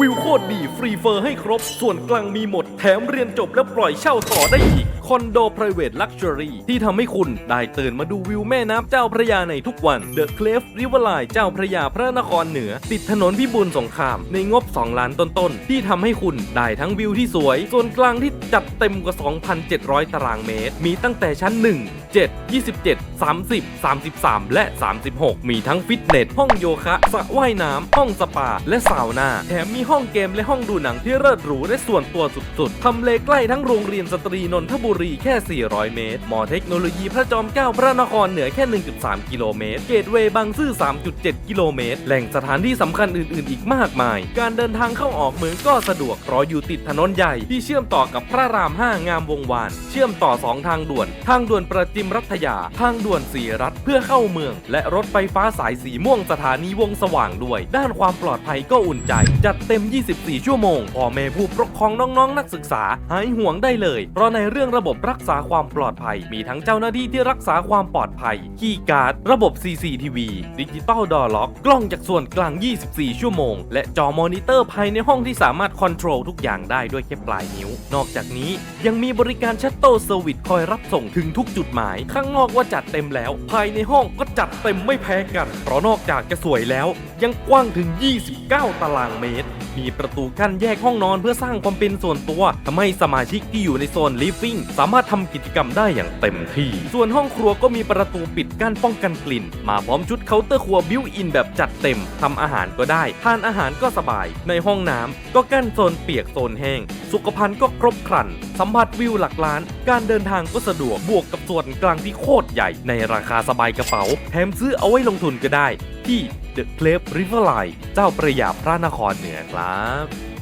วิวโคตรดีฟรีเฟอร์ให้ครบ ส่วนกลางมีหมด แถมเรียนจบแล้วปล่อยเช่าต่อได้อีกคอนโด private luxury ที่ทำให้คุณได้ตื่นมาดูวิวแม่น้ำเจ้าพระยาในทุกวัน The Cliff Riverline เจ้าพระยาพระนครเหนือ ติดถนนพิบูลสงคราม ในงบ 2 ล้านต้นๆ ที่ทำให้คุณได้ทั้งวิวที่สวย ส่วนกลางที่จัดเต็มกว่า 2,700 ตารางเมตร มีตั้งแต่ชั้น 1 7 27 30 33 และ 36 มีทั้งฟิตเนส ห้องโยคะสระว่ายน้ำ ห้องสปา และซาวน่าแถมมีห้องเกมและห้องดูหนังที่เลิศหรูและส่วนตัวสุดๆทำเลใกล้ทั้งโรงเรียนสตรีนนทบุรีแค่ 400 เมตร มอเทคโนโลยีพระจอมเกล้าพระนครเหนือแค่ 1.3 กิโลเมตร เกตเวย์บางซื่อ 3.7 กิโลเมตร แหล่งสถานที่สำคัญอื่น ๆ อีกมากมาย การเดินทางเข้าออกเมืองก็สะดวก เพราะอยู่ติดถนนใหญ่ที่เชื่อมต่อกับพระราม 5 งามวงวาน เชื่อมต่อ 2 ทางด่วน ทางด่วนประจิมรัตยา ทางด่วนสีรัฐเพื่อเข้าเมือง และรถไฟฟ้าสายสีม่วงสถานีวงสว่างด้วย ด้านความปลอดภัยก็อุ่นใจ จัดเต็ม 24 ชั่วโมงพ่อแม่ผู้ปกครองน้อง ๆ นักศึกษาหายห่วงได้เลย เพราะในเรื่องระบบรักษาความปลอดภัย มีทั้งเจ้าหน้าที่ที่รักษาความปลอดภัย คีย์การ์ด ระบบ CCTV ดิจิตอลดอล็อก กล้องจากส่วนกลาง 24 ชั่วโมง และจอมอนิเตอร์ภายในห้องที่สามารถคอนโทรลทุกอย่างได้ด้วยแค่ปลายนิ้ว นอกจากนี้ยังมีบริการชัตเต l เซอร์วิสคอยรับส่งถึงทุกจุดหมาย ข้างนอกว่าจัดเต็มแล้ว ภายในห้องก็จัดเต็มไม่แพ้กัน เพราะนอกจากจะสวยแล้ว ยังกว้างถึง 29 ตารางเมตร มีประตูกั้นแยกห้องนอนเพื่อสร้างความเป็นส่วนตัวทำให้สมาชิกที่อยู่ในโซน living สามารถทำกิจกรรมได้อย่างเต็มที่ ส่วนห้องครัวก็มีประตูปิดกั้นป้องกันกลิ่น มาพร้อมชุดเคาน์เตอร์ครัวบิวอินแบบจัดเต็มทำอาหารก็ได้ ทานอาหารก็สบาย ในห้องน้ำก็กั้นโซนเปียกโซนแห้ง สุขภัณฑ์ก็ครบครัน สัมผัสวิวหลักล้าน การเดินทางก็สะดวกบวกกับส่วนกลางที่โคตรใหญ่ ในราคาสบายกระเป๋า แถมซื้อเอาไว้ลงทุนก็ได้ที่ The Cliff Riverline เจ้าประยาพระนครเหนือครับ